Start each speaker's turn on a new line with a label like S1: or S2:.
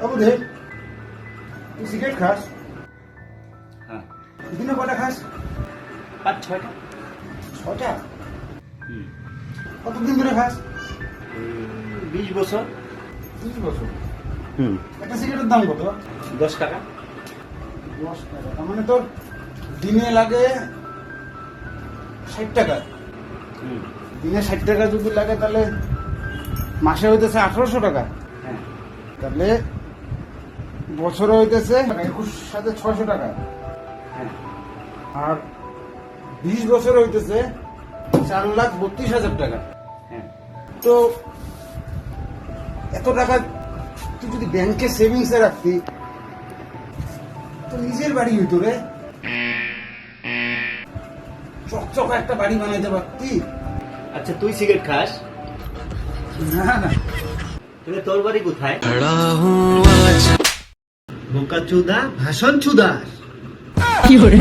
S1: বাবু রে তুই সিগারেট খাস
S2: হ্যাঁ
S1: দিনে কটা খাস
S2: পাঁচ ছয়টা
S1: ছটা কতদিন ধরে খাস
S2: বিশ বছর
S1: তিরিশ বছর
S2: হুম
S1: একটা সিগারেটের দাম কত
S2: দশ টাকা
S1: দশ টাকা তার মানে তোর দিনে লাগে ষাট টাকা
S2: হুম
S1: দিনে ষাট টাকা যদি লাগে তাহলে মাসে হইতেছে আঠারোশো টাকা
S2: হ্যাঁ
S1: তাহলে বছরে হইতেছে একুশ সাথে ছয়শো টাকা।
S2: হ্যাঁ।
S1: আর বিশ বছর হইতেছে চার লাখ বত্রিশ হাজার টাকা।
S2: হ্যাঁ।
S1: তো এত টাকা তুই যদি ব্যাংকে সেভিংসে রাখতি তো নিজের বাড়ি হইতো রে। চকচকা একটা বাড়ি বানাইতে পারতি।
S2: আচ্ছা তুই সিগারেট খাস?
S1: না না।
S2: তোর বাড়ি কোথায়? বোকা চুদা ভাষণ চুদার
S3: কি hore